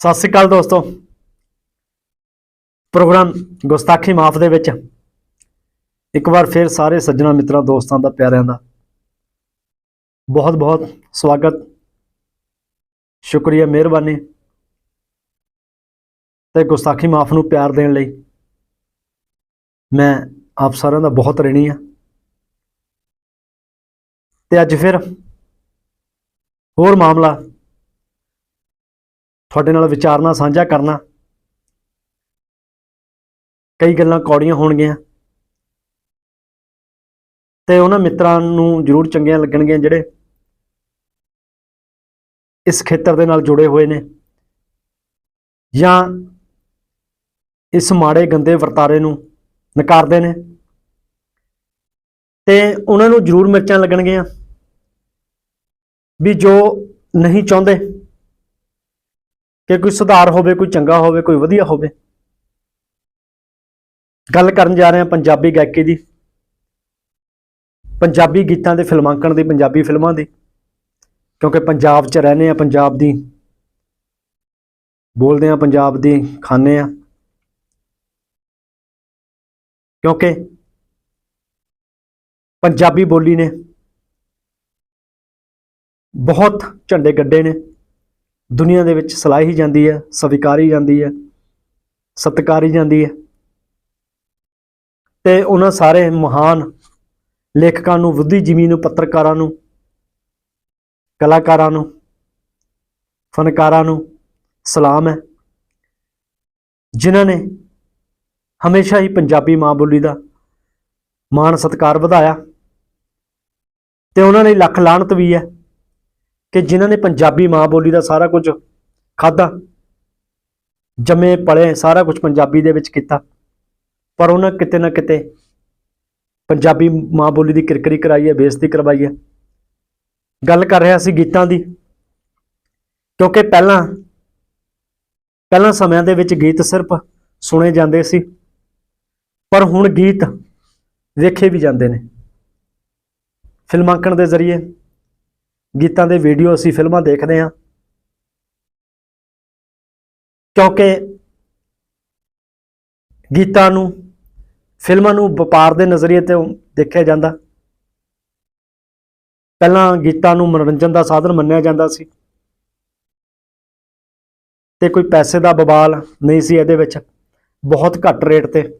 ਸਤਿ ਸ੍ਰੀ ਅਕਾਲ ਦੋਸਤੋ। ਪ੍ਰੋਗਰਾਮ ਗੁਸਤਾਖੀ ਮਾਫ ਦੇ ਵਿੱਚ। ਇੱਕ ਵਾਰ ਫਿਰ ਸਾਰੇ ਸੱਜਣਾ ਮਿੱਤਰਾਂ, ਦੋਸਤਾਂ ਦਾ, ਪਿਆਰਿਆਂ ਦਾ ਬਹੁਤ ਬਹੁਤ ਸਵਾਗਤ। ਸ਼ੁਕਰੀਆ, ਮਿਹਰਬਾਨੀ। ਤੇ ਗੁਸਤਾਖੀ ਮਾਫ ਨੂੰ ਪਿਆਰ ਦੇਣ ਲਈ ਮੈਂ ਆਪ ਸਾਰਿਆਂ ਦਾ ਬਹੁਤ ਰਣੀ ਆ ਤੇ ਅੱਜ ਫਿਰ ਹੋਰ ਮਾਮਲਾ ਤੁਹਾਡੇ ਨਾਲ ਵਿਚਾਰਨਾ, ਸਾਂਝਾ ਕਰਨਾ। ਕਈ ਗੱਲਾਂ ਕੌੜੀਆਂ ਹੋਣਗੀਆਂ। ਤੇ ਉਹਨਾਂ ਮਿੱਤਰਾਂ ਨੂੰ ਜ਼ਰੂਰ ਚੰਗੀਆਂ ਲੱਗਣਗੀਆਂ ਜਿਹੜੇ ਇਸ ਖੇਤਰ ਦੇ ਨਾਲ ਜੁੜੇ ਹੋਏ ਨੇ। ਜਾਂ ਇਸ ਮਾੜੇ ਗੰਦੇ ਵਰਤਾਰੇ ਨੂੰ ਨਕਾਰਦੇ ਨੇ। ਤੇ ਉਹਨਾਂ ਨੂੰ ਜ਼ਰੂਰ ਮਿਰਚਾਂ ਲੱਗਣਗੀਆਂ। ਵੀ ਜੋ ਨਹੀਂ ਚਾਹੁੰਦੇ ਕਿ ਕੋਈ ਸੁਧਾਰ ਹੋਵੇ, ਕੋਈ ਚੰਗਾ ਹੋਵੇ, ਕੋਈ ਵਧੀਆ ਹੋਵੇ। ਗੱਲ ਕਰਨ ਜਾ ਰਹੇ ਹਾਂ ਪੰਜਾਬੀ ਗਾਇਕੀ ਦੀ। ਪੰਜਾਬੀ ਗੀਤਾਂ ਦੇ ਫਿਲਮਾਂਕਣ ਦੀ, ਪੰਜਾਬੀ ਫਿਲਮਾਂ ਦੀ। ਕਿਉਂਕਿ ਪੰਜਾਬ 'ਚ ਰਹਨੇ ਆ ਪੰਜਾਬ ਦੀ। ਬੋਲਦੇ ਆ ਪੰਜਾਬ ਦੀ ਖਾਣੇ ਆ ਕਿਉਂਕਿ ਪੰਜਾਬੀ ਬੋਲੀ ਨੇ ਬਹੁਤ ਝੰਡੇ ਗੱਡੇ ਨੇ। ਦੁਨੀਆ ਦੇ ਵਿੱਚ ਸਲਾਹੀ ਜਾਂਦੀ ਹੈ, ਸਵੀਕਾਰੀ ਜਾਂਦੀ ਹੈ, ਸਤਿਕਾਰੀ ਜਾਂਦੀ ਹੈ। ਤੇ ਉਹਨਾਂ ਸਾਰੇ ਮਹਾਨ ਲੇਖਕਾਂ ਨੂੰ, ਬੁੱਧੀਜੀਵੀ ਨੂੰ, ਪੱਤਰਕਾਰਾਂ ਨੂੰ, ਕਲਾਕਾਰਾਂ ਨੂੰ, ਫਨਕਾਰਾਂ ਨੂੰ ਸਲਾਮ ਹੈ। ਜਿਨ੍ਹਾਂ ਨੇ ਹਮੇਸ਼ਾ ਹੀ ਪੰਜਾਬੀ ਮਾਂ ਬੋਲੀ ਦਾ ਮਾਣ ਸਤਿਕਾਰ ਵਧਾਇਆ। ਤੇ ਉਹਨਾਂ ਲਈ ਲੱਖ ਲਾਣਤ ਵੀ ਹੈ। ਕਿ ਜਿਨ੍ਹਾਂ ਨੇ ਪੰਜਾਬੀ ਮਾਂ ਬੋਲੀ ਦਾ ਸਾਰਾ ਕੁਝ ਖਾਦਾ ਜੰਮੇ, ਪਲੇ, ਸਾਰਾ ਕੁਝ ਪੰਜਾਬੀ ਦੇ ਵਿੱਚ ਕੀਤਾ। ਪਰ ਉਹਨਾਂ ਕਿਤੇ ਨਾ ਕਿਤੇ ਪੰਜਾਬੀ ਮਾਂ ਬੋਲੀ ਦੀ ਕਿਰਕਰੀ ਕਰਾਈ ਹੈ, ਬੇਇੱਜ਼ਤੀ ਕਰਵਾਈ ਹੈ। ਗੱਲ ਕਰ ਰਿਹਾ ਸੀ ਗੀਤਾਂ ਦੀ, ਕਿਉਂਕਿ ਪਹਿਲਾਂ ਪਹਿਲਾਂ ਸਮਿਆਂ ਦੇ ਵਿੱਚ ਗੀਤ ਸਿਰਫ ਸੁਣੇ ਜਾਂਦੇ ਸੀ, ਪਰ ਹੁਣ ਗੀਤ ਵੇਖੇ ਵੀ ਜਾਂਦੇ ਨੇ। ਫਿਲਮਾਂਕਣ ਦੇ ਜ਼ਰੀਏ ਗੀਤਾਂ ਦੇ ਵੀਡੀਓ ਅਸੀਂ ਫਿਲਮਾਂ ਦੇਖਦੇ ਹਾਂ। ਕਿਉਂਕਿ ਗੀਤਾਂ ਨੂੰ, ਫਿਲਮਾਂ ਨੂੰ ਵਪਾਰ ਦੇ ਨਜ਼ਰੀਏ ਤੋਂ ਦੇਖਿਆ ਜਾਂਦਾ। ਪਹਿਲਾਂ ਗੀਤਾਂ ਨੂੰ ਮਨੋਰੰਜਨ ਦਾ ਸਾਧਨ ਮੰਨਿਆ ਜਾਂਦਾ ਸੀ। ਤੇ ਕੋਈ ਪੈਸੇ ਦਾ ਬਵਾਲ ਨਹੀਂ ਸੀ ਇਹਦੇ ਵਿੱਚ। ਬਹੁਤ ਘੱਟ ਰੇਟ ਤੇ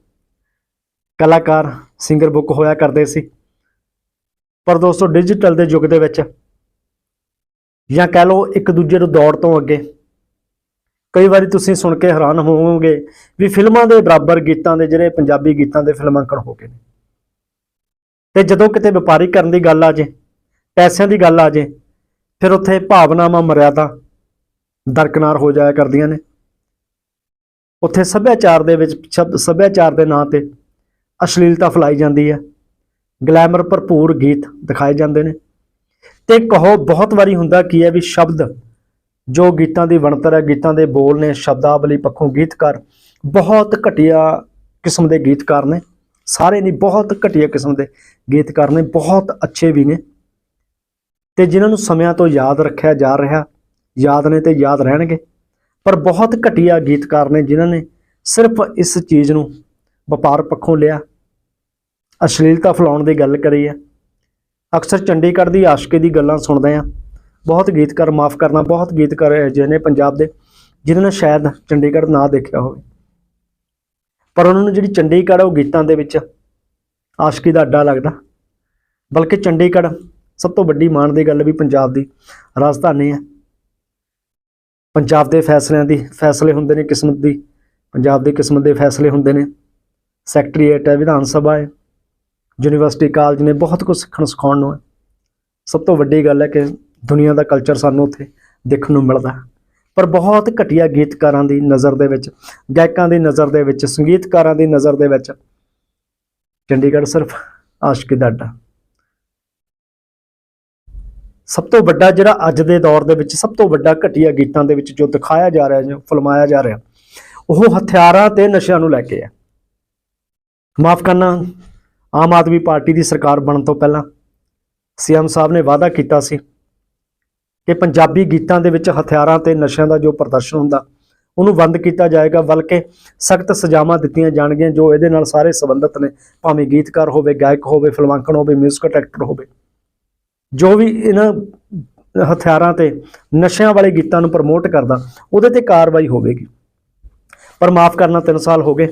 ਕਲਾਕਾਰ ਸਿੰਗਰ ਬੁੱਕ ਹੋਇਆ ਕਰਦੇ ਸੀ। ਪਰ ਦੋਸਤੋ ਡਿਜੀਟਲ ਦੇ ਯੁੱਗ ਦੇ ਵਿੱਚ ਜਾਂ ਕਹਿ ਲਓ ਇੱਕ ਦੂਜੇ ਨੂੰ ਦੌੜ ਤੋਂ ਅੱਗੇ। ਕਈ ਵਾਰੀ ਤੁਸੀਂ ਸੁਣ ਕੇ ਹੈਰਾਨ ਹੋਵੋਗੇ ਵੀ ਫਿਲਮਾਂ ਦੇ ਬਰਾਬਰ ਗੀਤਾਂ ਦੇ ਜਿਹੜੇ ਪੰਜਾਬੀ ਗੀਤਾਂ ਦੇ ਫਿਲਮਾਂਕਣ ਹੋ ਗਏ ਨੇ। ਤੇ ਜਦੋਂ ਕਿਤੇ ਵਪਾਰੀ ਕਰਨ ਦੀ ਗੱਲ ਆ ਜੇ, ਪੈਸਿਆਂ ਦੀ ਗੱਲ ਆ ਜੇ, ਫਿਰ ਉੱਥੇ ਭਾਵਨਾਵਾਂ ਮਰਿਆਦਾ ਦਰਕਨਾਰ ਹੋ ਜਾਇਆ ਕਰਦੀਆਂ ਨੇ। ਉੱਥੇ ਸੱਭਿਆਚਾਰ ਦੇ ਵਿੱਚ ਸ਼ਬਦ ਸੱਭਿਆਚਾਰ ਦੇ ਨਾਂ ਤੇ ਅਸ਼ਲੀਲਤਾ ਫੈਲਾਈ ਜਾਂਦੀ ਹੈ। ਗਲੈਮਰ ਭਰਪੂਰ ਗੀਤ ਦਿਖਾਏ ਜਾਂਦੇ ਨੇ। ਤੇ ਕਹੋ, ਬਹੁਤ ਵਾਰੀ ਹੁੰਦਾ ਕੀ ਹੈ ਵੀ ਸ਼ਬਦ ਜੋ ਗੀਤਾਂ ਦੀ ਬਣਤਰ ਹੈ, ਗੀਤਾਂ ਦੇ ਬੋਲ ਨੇ, ਸ਼ਬਦਾਵਲੀ ਪੱਖੋਂ ਗੀਤਕਾਰ ਬਹੁਤ ਘਟੀਆ ਕਿਸਮ ਦੇ ਗੀਤਕਾਰ ਨੇ, ਸਾਰੇ ਨਹੀਂ, ਬਹੁਤ ਘਟੀਆ ਕਿਸਮ ਦੇ ਗੀਤਕਾਰ ਨੇ, ਬਹੁਤ ਅੱਛੇ ਵੀ ਨੇ। ਤੇ ਜਿਨ੍ਹਾਂ ਨੂੰ ਸਮਿਆਂ ਤੋਂ ਯਾਦ ਰੱਖਿਆ ਜਾ ਰਿਹਾ, ਯਾਦ ਨੇ ਤੇ ਯਾਦ ਰਹਿਣਗੇ, ਪਰ ਬਹੁਤ ਘਟੀਆ ਗੀਤਕਾਰ ਨੇ ਜਿਨ੍ਹਾਂ ਨੇ ਸਿਰਫ ਇਸ ਚੀਜ਼ ਨੂੰ ਵਪਾਰ ਪੱਖੋਂ ਲਿਆ। ਅਸ਼ਲੀਲਤਾ ਫੈਲਾਉਣ ਦੀ ਗੱਲ ਕਰੀ ਹੈ। ਅਕਸਰ ਚੰਡੀਗੜ੍ਹ ਦੀ ਆਸ਼ਕੇ ਦੀ ਗੱਲਾਂ ਸੁਣਦੇ ਆ ਬਹੁਤ ਗੀਤਕਾਰ ਮਾਫ ਕਰਨਾ, ਬਹੁਤ ਗੀਤਕਾਰ ਅਜਿਹੇ ਨੇ ਪੰਜਾਬ ਦੇ, ਜਿਨ੍ਹਾਂ ਨੇ ਸ਼ਾਇਦ ਚੰਡੀਗੜ੍ਹ ਨਾ ਦੇਖਿਆ ਹੋਵੇ। ਪਰ ਉਹਨਾਂ ਨੂੰ ਜਿਹੜੀ ਚੰਡੀਗੜ੍ਹ ਉਹ ਗੀਤਾਂ ਦੇ ਵਿੱਚ ਆਸ਼ਕੀ ਦਾ ਅੱਡਾ ਲੱਗਦਾ। ਬਲਕਿ ਚੰਡੀਗੜ੍ਹ ਸਭ ਤੋਂ ਵੱਡੀ ਮਾਣ ਦੀ ਗੱਲ ਵੀ ਪੰਜਾਬ ਦੀ ਰਾਜਧਾਨੀ ਹੈ। ਪੰਜਾਬ ਦੇ ਫੈਸਲਿਆਂ ਦੀ ਫੈਸਲੇ ਹੁੰਦੇ ਨੇ ਕਿਸਮਤ ਦੀ, ਪੰਜਾਬ ਦੀ ਕਿਸਮਤ ਦੇ ਫੈਸਲੇ ਹੁੰਦੇ ਨੇ। ਸੈਕਟਰੀਏਟ ਹੈ, ਵਿਧਾਨ ਸਭਾ ਹੈ। ਯੂਨੀਵਰਸਿਟੀ ਕਾਲਜ ਨੇ ਬਹੁਤ ਕੁਝ ਸਿੱਖਣ ਸਿਖਾਉਣ ਨੂੰ ਹੈ। ਸਭ ਤੋਂ ਵੱਡੀ ਗੱਲ ਹੈ ਕਿ ਦੁਨੀਆ ਦਾ ਕਲਚਰ ਸਾਨੂੰ ਉੱਥੇ ਦੇਖਣ ਨੂੰ ਮਿਲਦਾ ਪਰ ਬਹੁਤ ਘਟੀਆ ਗੀਤਕਾਰਾਂ ਦੀ ਨਜ਼ਰ ਦੇ ਵਿੱਚ, ਗਾਇਕਾਂ ਦੀ ਨਜ਼ਰ ਦੇ ਵਿੱਚ, ਸੰਗੀਤਕਾਰਾਂ ਦੀ ਨਜ਼ਰ ਦੇ ਵਿੱਚ ਚੰਡੀਗੜ੍ਹ ਸਿਰਫ ਆਸ਼ਕੀ ਦਾ ਅੱਡਾ ਸਭ ਤੋਂ ਵੱਡਾ ਜਿਹੜਾ ਅੱਜ ਦੇ ਦੌਰ ਦੇ ਵਿੱਚ ਸਭ ਤੋਂ ਵੱਡਾ ਘਟੀਆ ਗੀਤਾਂ ਦੇ ਵਿੱਚ ਜੋ ਦਿਖਾਇਆ ਜਾ ਰਿਹਾ, ਜੋ ਫਿਲਮਾਇਆ ਜਾ ਰਿਹਾ, ਉਹ ਹਥਿਆਰਾਂ ਤੇ ਨਸ਼ਿਆਂ ਨੂੰ ਲੈ ਕੇ ਹੈ। ਮਾਫ ਕਰਨਾ ਆਮ ਆਦਮੀ ਪਾਰਟੀ ਦੀ ਸਰਕਾਰ ਬਣਨ ਤੋਂ ਪਹਿਲਾਂ ਸੀਐਮ ਸਾਹਿਬ ਨੇ ਵਾਅਦਾ ਕੀਤਾ ਸੀ ਕਿ ਪੰਜਾਬੀ ਗੀਤਾਂ ਦੇ ਵਿੱਚ ਹਥਿਆਰਾਂ ਤੇ ਨਸ਼ਿਆਂ ਦਾ ਜੋ ਪ੍ਰਦਰਸ਼ਨ ਹੁੰਦਾ, ਉਹਨੂੰ ਬੰਦ ਕੀਤਾ ਜਾਏਗਾ, ਬਲਕਿ ਸਖਤ ਸਜ਼ਾਵਾਂ ਦਿੱਤੀਆਂ ਜਾਣਗੀਆਂ, ਜੋ ਇਹਦੇ ਨਾਲ ਸਾਰੇ ਸੰਬੰਧਿਤ ਨੇ, ਭਾਵੇਂ ਗੀਤਕਾਰ ਹੋਵੇ, ਗਾਇਕ ਹੋਵੇ, ਫਿਲਮਾਂਕਣ ਹੋਵੇ ਮਿਊਜ਼ਿਕ ਡਾਇਰੈਕਟਰ ਹੋਵੇ। ਜੋ ਵੀ ਇਹਨਾਂ ਹਥਿਆਰਾਂ ਤੇ ਨਸ਼ਿਆਂ ਵਾਲੇ ਗੀਤਾਂ ਨੂੰ ਪ੍ਰਮੋਟ ਕਰਦਾ, ਉਹਦੇ ਤੇ ਕਾਰਵਾਈ ਹੋਵੇਗੀ। ਪਰ ਮਾਫ ਕਰਨਾ 3 ਸਾਲ ਹੋ ਗਏ।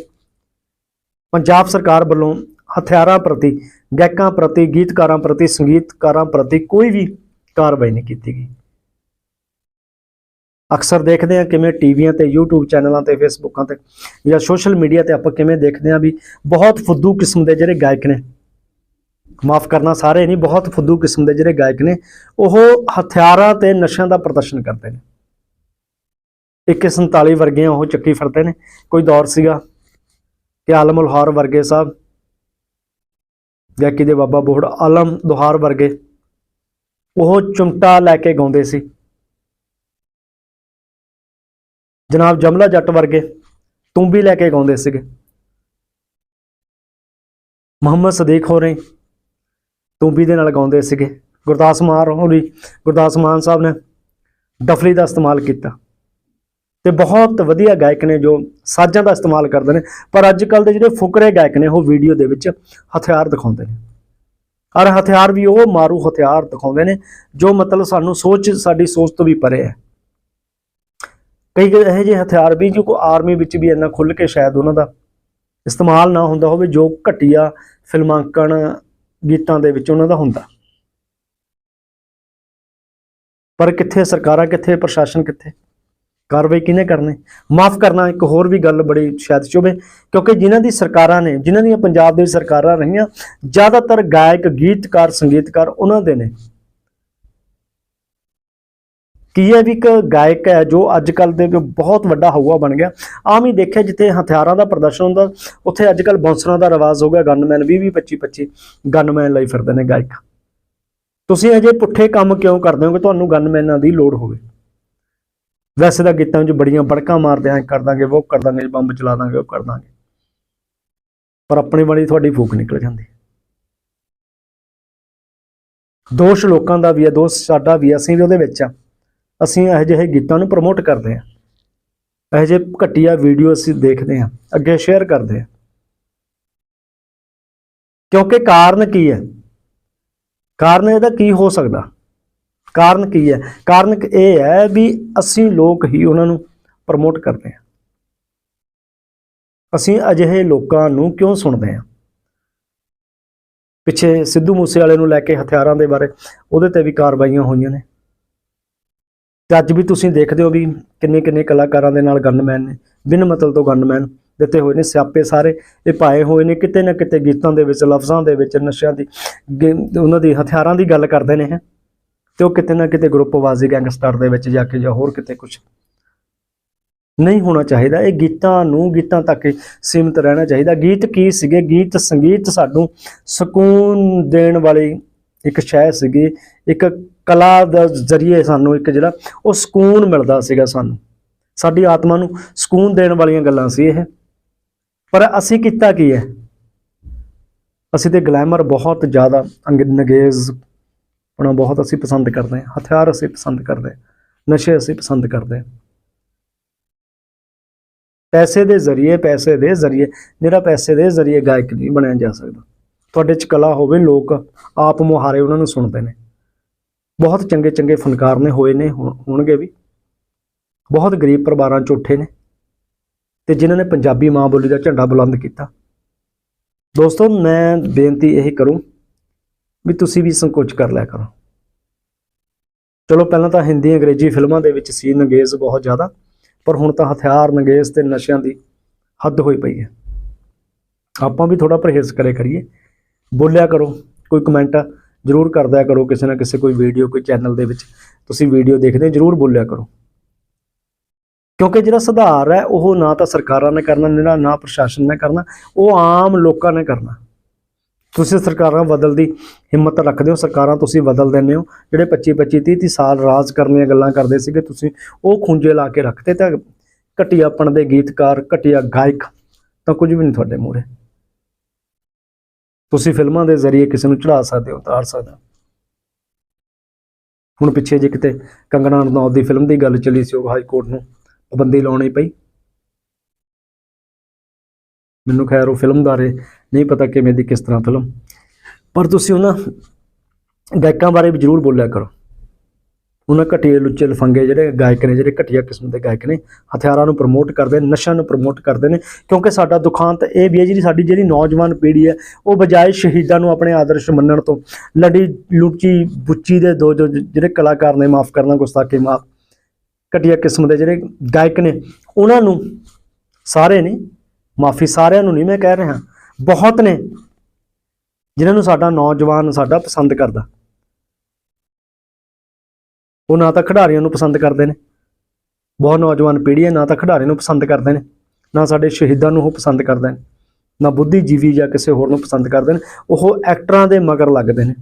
ਪੰਜਾਬ ਸਰਕਾਰ ਵੱਲੋਂ ਹਥਿਆਰਾਂ ਪ੍ਰਤੀ, ਗਾਇਕਾਂ ਪ੍ਰਤੀ, ਗੀਤਕਾਰਾਂ ਪ੍ਰਤੀ, ਸੰਗੀਤਕਾਰਾਂ ਪ੍ਰਤੀ ਕੋਈ ਵੀ ਕਾਰਵਾਈ ਨਹੀਂ ਕੀਤੀ ਗਈ। ਅਕਸਰ ਦੇਖਦੇ ਹਾਂ ਕਿਵੇਂ ਟੀਵੀਆਂ ਤੇ, YouTube ਚੈਨਲਾਂ ਤੇ ਫੇਸਬੁੱਕਾਂ ਤੇ ਜਾਂ ਸੋਸ਼ਲ ਮੀਡੀਆ ਤੇ ਆਪਾਂ ਕਿਵੇਂ ਦੇਖਦੇ ਹਾਂ ਵੀ ਬਹੁਤ ਫੁੱਦੂ ਕਿਸਮ ਦੇ ਜਿਹੜੇ ਗਾਇਕ ਨੇ, ਮਾਫ ਕਰਨਾ ਸਾਰੇ ਨਹੀਂ, ਬਹੁਤ ਫੁੱਦੂ ਕਿਸਮ ਦੇ ਜਿਹੜੇ ਗਾਇਕ ਨੇ, ਉਹ ਹਥਿਆਰਾਂ ਤੇ ਨਸ਼ਿਆਂ ਦਾ ਪ੍ਰਦਰਸ਼ਨ ਕਰਦੇ ਨੇ। 147 ਵਰਗੀਆਂ ਉਹ ਚੱਕੀ ਫਿਰਦੇ ਨੇ। ਕੋਈ ਦੌਰ ਸੀਗਾ ਕਿ ਆਲਮ ਲਾਹੌਰ ਵਰਗੇ ਸਾਹਿਬ ਗਾਇਕੀ ਦੇ ਬਾਬਾ ਬੋਹੜ ਆਲਮ ਦੁਹਾਰ ਵਰਗੇ ਉਹ ਚੁੰਮਟਾ ਲੈ ਕੇ ਗਾਉਂਦੇ ਸੀ। ਜਨਾਬ ਜਮਲਾ ਜੱਟ ਵਰਗੇ ਤੁੰਬੀ ਲੈ ਕੇ ਗਾਉਂਦੇ ਸੀਗੇ। ਮੁਹੰਮਦ ਸਦੀਕ ਹੋ ਹੋਰੇ ਤੁੰਬੀ ਦੇ ਨਾਲ ਗਾਉਂਦੇ ਸੀਗੇ। ਗੁਰਦਾਸ ਮਾਨ ਹੋਰੀ, ਗੁਰਦਾਸ ਮਾਨ ਸਾਹਿਬ ਨੇ ਡਫਲੀ ਦਾ ਇਸਤੇਮਾਲ ਕੀਤਾ। ਤੇ ਬਹੁਤ ਵਧੀਆ ਗਾਇਕ ਨੇ ਜੋ ਸਾਜ਼ਾਂ ਦਾ ਇਸਤੇਮਾਲ ਕਰਦੇ ਨੇ। ਪਰ ਅੱਜ ਕੱਲ ਦੇ ਜਿਹੜੇ ਫੁਕਰੇ ਗਾਇਕ ਨੇ, ਉਹ ਵੀਡੀਓ ਦੇ ਵਿੱਚ ਹਥਿਆਰ ਦਿਖਾਉਂਦੇ ਨੇ। ਔਰ ਹਥਿਆਰ ਵੀ ਉਹ ਮਾਰੂ ਹਥਿਆਰ ਦਿਖਾਉਂਦੇ ਨੇ, ਜੋ ਮਤਲਬ ਸਾਨੂੰ ਸੋਚ, ਸਾਡੀ ਸੋਚ ਤੋਂ ਵੀ ਪਰੇ ਹੈ। ਕਈ ਇਹੋ ਜਿਹੇ ਹਥਿਆਰ ਵੀ, ਜੋ ਕੋ ਆਰਮੀ ਵਿੱਚ ਵੀ ਇੰਨਾ ਖੁੱਲ ਕੇ ਸ਼ਾਇਦ ਉਹਨਾਂ ਦਾ ਇਸਤੇਮਾਲ ਨਾ ਹੁੰਦਾ ਹੋਵੇ, ਜੋ ਘਟੀਆ ਫਿਲਮਾਂਕਣ ਗੀਤਾਂ ਦੇ ਵਿੱਚ ਉਹਨਾਂ ਦਾ ਹੁੰਦਾ। ਪਰ ਕਿੱਥੇ ਸਰਕਾਰਾਂ, ਕਿੱਥੇ ਪ੍ਰਸ਼ਾਸਨ, ਕਿੱਥੇ? ਕਾਰਵਾਈ ਕਿਹਨੇ ਕਰਨੀ? ਮਾਫ ਕਰਨਾ, ਇੱਕ ਹੋਰ ਵੀ ਗੱਲ ਬੜੀ ਸ਼ਾਇਦ ਚੁਭੇ ਕਿਉਂਕਿ ਜਿਨ੍ਹਾਂ ਦੀ ਸਰਕਾਰਾਂ ਨੇ, ਜਿਨ੍ਹਾਂ ਦੀਆਂ ਪੰਜਾਬ ਦੇ ਸਰਕਾਰਾਂ ਰਹੀਆਂ, ਜ਼ਿਆਦਾਤਰ ਗਾਇਕ, ਗੀਤਕਾਰ, ਸੰਗੀਤਕਾਰ ਉਹਨਾਂ ਦੇ ਨੇ। ਕੀ ਹੈ ਵੀ ਇੱਕ ਗਾਇਕ ਹੈ ਜੋ ਅੱਜ ਕੱਲ ਦੇ ਬਹੁਤ ਵੱਡਾ ਹਊਆ ਬਣ ਗਿਆ? ਆਮ ਹੀ ਦੇਖਿਆ ਜਿੱਥੇ ਹਥਿਆਰਾਂ ਦਾ ਪ੍ਰਦਰਸ਼ਨ ਹੁੰਦਾ, ਉੱਥੇ ਅੱਜ ਕੱਲ ਬਾਂਸਰਾਂ ਦਾ ਰਿਵਾਜ ਹੋ ਗਿਆ, ਗਨਮੈਨ 20 20 25 25 ਗਨਮੈਨ ਲਈ ਫਿਰਦੇ ਨੇ ਗਾਇਕ। ਤੁਸੀਂ ਅਜੇ ਪੁੱਠੇ ਕੰਮ ਕਿਉਂ ਕਰਦੇ ਹੋਗੇ ਤੁਹਾਨੂੰ ਗਨਮੈਨਾਂ ਦੀ ਲੋੜ ਹੋਵੇ? ਵੈਸੇ ਤਾਂ ਗੀਤਾਂ ਵਿੱਚ ਬੜੀਆਂ ਬੜਕਾਂ ਮਾਰਦੇ ਆਂ ਕਰ ਦਾਂਗੇ ਉਹ ਕਰ ਦਾਂਗੇ, ਬੰਬ ਚਲਾ ਦਾਂਗੇ, ਉਹ ਕਰ ਦਾਂਗੇ। ਪਰ ਆਪਣੇ ਵਾਲੀ ਤੁਹਾਡੀ ਫੂਕ ਨਿਕਲ ਜਾਂਦੀ। ਦੋਸ਼ ਲੋਕਾਂ ਦਾ ਵੀ ਹੈ ਦੋਸ਼ ਸਾਡਾ ਵੀ ਅਸੀਂ ਵੀ ਉਹਦੇ ਵਿੱਚ ਆ। ਅਸੀਂ ਇਹੋ ਜਿਹੇ ਗੀਤਾਂ ਨੂੰ ਪ੍ਰਮੋਟ ਕਰਦੇ ਹਾਂ। ਇਹੋ ਜਿਹੇ ਘਟੀਆ ਵੀਡੀਓ ਅਸੀਂ ਦੇਖਦੇ ਹਾਂ, ਅੱਗੇ ਸ਼ੇਅਰ ਕਰਦੇ ਹਾਂ। ਕਿਉਂਕਿ ਕਾਰਨ ਕੀ ਹੈ? ਕਾਰਨ ਇਹਦਾ ਕੀ ਹੋ ਸਕਦਾ? ਕਾਰਨ ਕੀ ਹੈ? ਕਾਰਨ ਇਹ ਹੈ ਵੀ ਅਸੀਂ ਲੋਕ ਹੀ ਉਹਨਾਂ ਨੂੰ ਪ੍ਰਮੋਟ ਕਰਦੇ ਹਾਂ। ਅਸੀਂ ਅਜਿਹੇ ਲੋਕਾਂ ਨੂੰ ਕਿਉਂ ਸੁਣਦੇ ਹਾਂ? ਪਿੱਛੇ ਸਿੱਧੂ ਮੂਸੇ ਵਾਲੇ ਨੂੰ ਲੈ ਕੇ ਹਥਿਆਰਾਂ ਦੇ ਬਾਰੇ ਉਹਦੇ ਤੇ ਵੀ ਕਾਰਵਾਈਆਂ ਹੋਈਆਂ ਨੇ। ਤੇ ਅੱਜ ਵੀ ਤੁਸੀਂ ਦੇਖਦੇ ਹੋ ਵੀ ਕਿੰਨੇ ਕਿੰਨੇ ਕਲਾਕਾਰਾਂ ਦੇ ਨਾਲ ਗਨਮੈਨ ਨੇ, ਬਿਨ ਮਤਲਬ ਤੋਂ ਗਨਮੈਨ ਦਿੱਤੇ ਹੋਏ ਨੇ, ਸਿਆਪੇ ਸਾਰੇ ਇਹ ਪਾਏ ਹੋਏ ਨੇ, ਕਿਤੇ ਨਾ ਕਿਤੇ ਗੀਤਾਂ ਦੇ ਵਿੱਚ, ਲਫ਼ਜ਼ਾਂ ਦੇ ਵਿੱਚ, ਨਸ਼ਿਆਂ ਦੀ ਗੇ- ਉਹਨਾਂ ਦੀ ਹਥਿਆਰਾਂ ਦੀ ਗੱਲ ਕਰਦੇ ਨੇ ਇਹ ਤੇ ਉਹ ਕਿਤੇ ਨਾ ਕਿਤੇ ਗਰੁੱਪਵਾਜ਼ੀ ਗੈਂਗਸਟਰ ਦੇ ਵਿੱਚ ਜਾ ਕੇ ਜਾਂ ਹੋਰ ਕਿਤੇ ਕੁਝ ਨਹੀਂ ਹੋਣਾ ਚਾਹੀਦਾ। ਇਹ ਗੀਤਾਂ ਨੂੰ, ਗੀਤਾਂ ਤੱਕ ਹੀ ਸੀਮਿਤ ਰਹਿਣਾ ਚਾਹੀਦਾ। ਗੀਤ ਕੀ ਸੀਗੇ? ਗੀਤ ਸੰਗੀਤ ਸਾਨੂੰ ਸਕੂਨ ਦੇਣ ਵਾਲੀ ਇੱਕ ਸ਼ੈ ਸੀਗੀ। ਇੱਕ ਕਲਾ ਦਾ ਜ਼ਰੀਏ ਸਾਨੂੰ ਇੱਕ ਜਿਹੜਾ ਉਹ ਸਕੂਨ ਮਿਲਦਾ ਸੀਗਾ ਸਾਨੂੰ। ਸਾਡੀ ਆਤਮਾ ਨੂੰ ਸਕੂਨ ਦੇਣ ਵਾਲੀਆਂ ਗੱਲਾਂ ਸੀ ਇਹ। ਪਰ ਅਸੀਂ ਕੀਤਾ ਕੀ ਹੈ? ਅਸੀਂ ਤੇ ਗਲੈਮਰ ਬਹੁਤ ਜ਼ਿਆਦਾ ਅੰਗ ਨਗੇਜ਼ ਆਪਣਾ ਬਹੁਤ ਅਸੀਂ ਪਸੰਦ ਕਰਦੇ ਹਾਂ, ਹਥਿਆਰ ਅਸੀਂ ਪਸੰਦ ਕਰਦੇ ਹਾਂ, ਨਸ਼ੇ ਅਸੀਂ ਪਸੰਦ ਕਰਦੇ ਹਾਂ। ਪੈਸੇ ਦੇ ਜ਼ਰੀਏ, ਪੈਸੇ ਦੇ ਜ਼ਰੀਏ, ਜਿਹੜਾ ਪੈਸੇ ਦੇ ਜ਼ਰੀਏ ਗਾਇਕ ਨਹੀਂ ਬਣਿਆ ਜਾ ਸਕਦਾ। ਤੁਹਾਡੇ ਚ ਕਲਾ ਹੋਵੇ, ਲੋਕ ਆਪ ਮੁਹਾਰੇ ਉਹਨਾਂ ਨੂੰ ਸੁਣਦੇ ਨੇ। ਬਹੁਤ ਚੰਗੇ ਚੰਗੇ ਫਨਕਾਰ ਨੇ, ਹੋਏ ਨੇ ਹੋ- ਹੋਣਗੇ ਵੀ। ਬਹੁਤ ਗਰੀਬ ਪਰਿਵਾਰਾਂ ਚ ਉੱਠੇ ਨੇ। ਤੇ ਜਿਨ੍ਹਾਂ ਨੇ ਪੰਜਾਬੀ ਮਾਂ ਬੋਲੀ ਦਾ ਝੰਡਾ ਬੁਲੰਦ ਕੀਤਾ। ਦੋਸਤੋ, ਮੈਂ ਬੇਨਤੀ ਇਹ ਕਰੂੰ ਵੀ ਤੁਸੀਂ ਵੀ ਸੰਕੋਚ ਕਰ ਲਿਆ ਕਰੋ। ਚਲੋ, ਪਹਿਲਾਂ ਤਾਂ ਹਿੰਦੀ ਅੰਗਰੇਜ਼ੀ ਫਿਲਮਾਂ ਦੇ ਵਿੱਚ ਸੀ ਨੰਗੇਜ਼ ਬਹੁਤ ਜ਼ਿਆਦਾ, ਪਰ ਹੁਣ ਤਾਂ ਹਥਿਆਰ ਨੰਗੇਜ਼ ਤੇ ਨਸ਼ਿਆਂ ਦੀ ਹੱਦ ਹੋਈ ਪਈ ਹੈ। ਆਪਾਂ ਵੀ ਥੋੜਾ ਪਰਹੇਜ਼ ਕਰੇ ਕਰੀਏ। ਬੋਲਿਆ ਕਰੋ, ਕੋਈ ਕਮੈਂਟ ਜ਼ਰੂਰ ਕਰਦਿਆ ਕਰੋ ਕਿਸੇ ਨਾ ਕਿਸੇ ਕੋਈ ਵੀਡੀਓ, ਕੋਈ ਚੈਨਲ ਦੇ ਵਿੱਚ। ਤੁਸੀਂ ਵੀਡੀਓ ਦੇਖਦੇ ਜ਼ਰੂਰ ਬੋਲਿਆ ਕਰੋ। ਕਿਉਂਕਿ ਜਿਹੜਾ ਸੁਧਾਰ ਹੈ, ਉਹ ਨਾ ਤਾਂ ਸਰਕਾਰਾਂ ਨੇ ਕਰਨਾ ਨਾ ਪ੍ਰਸ਼ਾਸਨ ਨੇ ਕਰਨਾ, ਉਹ ਆਮ ਲੋਕਾਂ ਨੇ ਕਰਨਾ। ਤੁਸੀਂ ਸਰਕਾਰਾਂ ਬਦਲ ਦੀ ਹਿੰਮਤ ਰੱਖਦੇ ਹੋ, ਸਰਕਾਰਾਂ ਤੁਸੀਂ ਬਦਲ ਦਿੰਦੇ ਹੋ। ਜਿਹੜੇ 25 25 30 30 ਸਾਲ ਰਾਜ ਕਰਨ ਗੱਲਾਂ ਕਰਦੇ ਸੀਗੇ, ਤੁਸੀਂ ਉਹ ਖੁੰਝੇ ਲਾ ਕੇ ਰੱਖਦੇ ਤਾਂ ਘਟੀਆਪਣ ਦੇ ਗੀਤਕਾਰ, ਘਟੀਆ ਗਾਇਕ ਤਾਂ ਕੁਝ ਵੀ ਨਹੀਂ ਤੁਹਾਡੇ ਮੂਹਰੇ। ਤੁਸੀਂ ਫਿਲਮਾਂ ਦੇ ਜ਼ਰੀਏ ਕਿਸੇ ਨੂੰ ਚੜਾ ਸਕਦੇ ਹੋ, ਉਤਾਰ ਸਕਦੇ ਹੋ। ਹੁਣ ਪਿੱਛੇ ਜੇ ਕਿਤੇ ਕੰਗਣਾ ਰਣੌਤ ਦੀ ਫਿਲਮ ਦੀ ਗੱਲ ਚੱਲੀ ਸੀ, ਉਹ ਹਾਈ ਕੋਰਟ ਨੂੰ ਪਾਬੰਦੀ ਲਾਉਣੀ ਪਈ। ਮੈਨੂੰ ਖੈਰ ਉਹ ਫਿਲਮ ਬਾਰੇ ਨਹੀਂ ਪਤਾ ਕਿਵੇਂ ਦੀ ਕਿਸ ਤਰ੍ਹਾਂ ਫਿਲਮ ਪਰ ਤੁਸੀਂ ਉਹਨਾਂ ਗਾਇਕਾਂ ਬਾਰੇ ਵੀ ਜ਼ਰੂਰ ਬੋਲਿਆ ਕਰੋ। ਉਹਨਾਂ ਘਟੀਏ ਲੁੱਚੇ ਲਫੰਗੇ ਜਿਹੜੇ ਗਾਇਕ ਨੇ, ਜਿਹੜੇ ਘਟੀਆ ਕਿਸਮ ਦੇ ਗਾਇਕ ਨੇ, ਹਥਿਆਰਾਂ ਨੂੰ ਪ੍ਰਮੋਟ ਕਰਦੇ ਨੇ, ਨਸ਼ਿਆਂ ਨੂੰ ਪ੍ਰਮੋਟ ਕਰਦੇ ਨੇ, ਕਿਉਂਕਿ ਸਾਡਾ ਦੁਖਾਂਤ ਇਹ ਵੀ ਹੈ ਜਿਹੜੀ ਸਾਡੀ ਜਿਹੜੀ ਨੌਜਵਾਨ ਪੀੜ੍ਹੀ ਹੈ, ਉਹ ਬਜਾਏ ਸ਼ਹੀਦਾਂ ਨੂੰ ਆਪਣੇ ਆਦਰਸ਼ ਮੰਨਣ ਤੋਂ ਲੜੀ, ਲੁੱਚੀ, ਬੁੱਚੀ ਦੇ ਦੋ ਜੋ, ਜਿਹੜੇ ਕਲਾਕਾਰ ਨੇ, ਮਾਫ ਕਰਨਾ ਗੁਸਤਾਖੀ, ਮਾਫ, ਘਟੀਆ ਕਿਸਮ ਦੇ ਜਿਹੜੇ ਗਾਇਕ ਨੇ, ਉਹਨਾਂ ਨੂੰ ਸਾਰੇ ਨੇ ਮਾਫੀ ਸਾਰਿਆਂ ਨੂੰ ਨਹੀਂ ਮੈਂ ਕਹਿ ਰਿਹਾ। ਬਹੁਤ ਨੇ ਜਿਨ੍ਹਾਂ ਨੂੰ ਸਾਡਾ ਨੌਜਵਾਨ ਸਾਡਾ ਪਸੰਦ ਕਰਦਾ। ਉਹ ਨਾ ਤਾਂ ਖਿਡਾਰੀਆਂ ਨੂੰ ਪਸੰਦ ਕਰਦੇ ਨੇ। ਬਹੁਤ ਨੌਜਵਾਨ ਪੀੜ੍ਹੀ ਹੈ, ਨਾ ਤਾਂ ਖਿਡਾਰੀਆਂ ਨੂੰ ਪਸੰਦ ਕਰਦੇ ਨੇ। ਨਾ ਸਾਡੇ ਸ਼ਹੀਦਾਂ ਨੂੰ ਉਹ ਪਸੰਦ ਕਰਦੇ ਨੇ। ਨਾ ਬੁੱਧੀਜੀਵੀ ਜਾਂ ਕਿਸੇ ਹੋਰ ਨੂੰ ਪਸੰਦ ਕਰਦੇ ਨੇ। ਉਹ ਐਕਟਰਾਂ ਦੇ ਮਗਰ ਲੱਗਦੇ ਨੇ।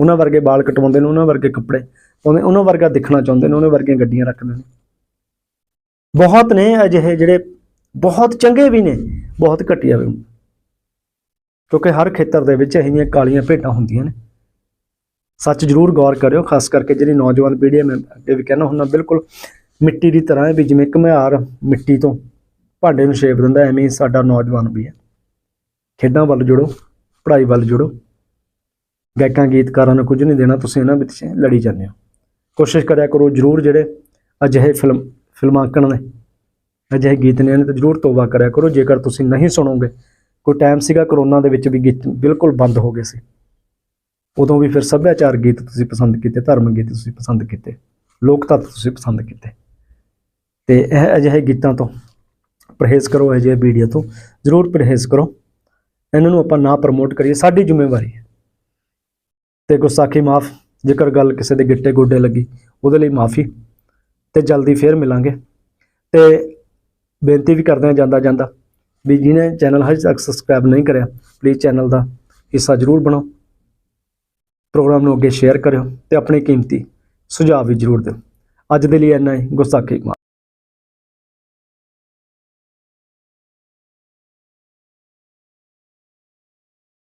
ਉਹਨਾਂ ਵਰਗੇ ਵਾਲ ਕਟਵਾਉਂਦੇ ਨੇ, ਉਹਨਾਂ ਵਰਗੇ ਕੱਪੜੇ ਪਾਉਂਦੇ, ਉਹਨਾਂ ਵਰਗਾ ਦਿਖਣਾ ਚਾਹੁੰਦੇ ਨੇ, ਉਹਨਾਂ ਵਰਗੀਆਂ ਗੱਡੀਆਂ ਰੱਖਦੇ ਨੇ। ਬਹੁਤ ਨੇ ਅਜਿਹੇ ਜਿਹੜੇ ਬਹੁਤ ਚੰਗੇ ਵੀ ਨੇ, ਬਹੁਤ ਘਟੀਆ ਵੀ। ਕਿਉਂਕਿ ਹਰ ਖੇਤਰ ਦੇ ਵਿੱਚ ਇਹੀਆਂ ਕਾਲੀਆਂ ਭੇਟਾਂ ਹੁੰਦੀਆਂ ਨੇ। ਸੱਚ ਜ਼ਰੂਰ ਗੌਰ ਕਰਿਓ, ਖਾਸ ਕਰਕੇ ਜਿਹੜੀ ਨੌਜਵਾਨ ਪੀੜ੍ਹੀ ਹੈ, ਮੈਂ ਅੱਗੇ ਵੀ ਕਹਿਣਾ ਹੁੰਦਾ, ਬਿਲਕੁਲ ਮਿੱਟੀ ਦੀ ਤਰ੍ਹਾਂ ਹੈ ਵੀ ਜਿਵੇਂ ਘੁਮਿਆਰ ਮਿੱਟੀ ਤੋਂ ਭਾਂਡੇ ਨੂੰ ਸ਼ੇਪ ਦਿੰਦਾ, ਐਵੇਂ ਸਾਡਾ ਨੌਜਵਾਨ ਵੀ ਹੈ। ਖੇਡਾਂ ਵੱਲ ਜੁੜੋ, ਪੜ੍ਹਾਈ ਵੱਲ ਜੁੜੋ। ਗਾਇਕਾਂ, ਗੀਤਕਾਰਾਂ ਨੂੰ ਕੁਝ ਨਹੀਂ ਦੇਣਾ, ਤੁਸੀਂ ਇਹਨਾਂ ਵਿੱਚ ਲੜੀ ਜਾਂਦੇ ਹੋ। ਕੋਸ਼ਿਸ਼ ਕਰਿਆ ਕਰੋ ਜ਼ਰੂਰ ਜਿਹੜੇ ਅਜਿਹੇ ਫਿਲਮ, ਫਿਲਮਾਂਕਣ ਨੇ ਅਜਿਹੇ ਗੀਤ ਨੇ, ਇਹਨਾਂ ਤੇ ਜ਼ਰੂਰ ਤੋਬਾ ਕਰਿਆ ਕਰੋ, ਜੇਕਰ ਤੁਸੀਂ ਨਹੀਂ ਸੁਣੋਗੇ। ਕੋਈ ਟਾਈਮ ਸੀਗਾ ਕਰੋਨਾ ਦੇ ਵਿੱਚ ਵੀ ਗੀਤ ਬਿਲਕੁਲ ਬੰਦ ਹੋ ਗਏ ਸੀ। ਉਦੋਂ ਵੀ ਫਿਰ ਸੱਭਿਆਚਾਰ ਗੀਤ ਤੁਸੀਂ ਪਸੰਦ ਕੀਤੇ, ਧਰਮ ਗੀਤ ਤੁਸੀਂ ਪਸੰਦ ਕੀਤੇ, ਲੋਕ ਤੱਤ ਤੁਸੀਂ ਪਸੰਦ ਕੀਤੇ। ਤੇ ਇਹ ਅਜਿਹੇ ਗੀਤਾਂ ਤੋਂ ਪਰਹੇਜ਼ ਕਰੋ ਅਜਿਹੇ ਵੀਡੀਓ ਤੋਂ ਜ਼ਰੂਰ ਪਰਹੇਜ਼ ਕਰੋ। ਇਹਨਾਂ ਨੂੰ ਆਪਾਂ ਨਾ ਪ੍ਰਮੋਟ ਕਰੀਏ, ਸਾਡੀ ਜ਼ਿੰਮੇਵਾਰੀ ਹੈ। ਤੇ ਗੁਸਾਖੀ ਮਾਫ, ਜੇਕਰ ਗੱਲ ਕਿਸੇ ਦੇ ਗਿੱਟੇ ਗੋਡੇ ਲੱਗੀ, ਉਹਦੇ ਲਈ ਮਾਫੀ। ਤੇ ਜਲਦੀ ਫੇਰ ਮਿਲਾਂਗੇ। ਤੇ ਬੇਨਤੀ ਵੀ ਕਰਦੇ ਹਾਂ ਜਾਂਦਾ ਜਾਂਦਾ ਵੀ ਜਿਹਨੇ ਚੈਨਲ ਹਜੇ ਤੱਕ ਸਬਸਕ੍ਰਾਈਬ ਨਹੀਂ ਕਰਿਆ ਪਲੀਜ਼ ਚੈਨਲ ਦਾ ਹਿੱਸਾ ਜ਼ਰੂਰ ਬਣੋ ਪ੍ਰੋਗਰਾਮ ਨੂੰ ਅੱਗੇ ਸ਼ੇਅਰ ਕਰਿਓ ਤੇ ਆਪਣੇ ਕੀਮਤੀ ਸੁਝਾਅ ਵੀ ਜ਼ਰੂਰ ਦਿਓ। ਅੱਜ ਦੇ ਲਈ ਇੰਨਾ ਹੀ, ਗੁਸਤਾਖੀ ਮਾਫ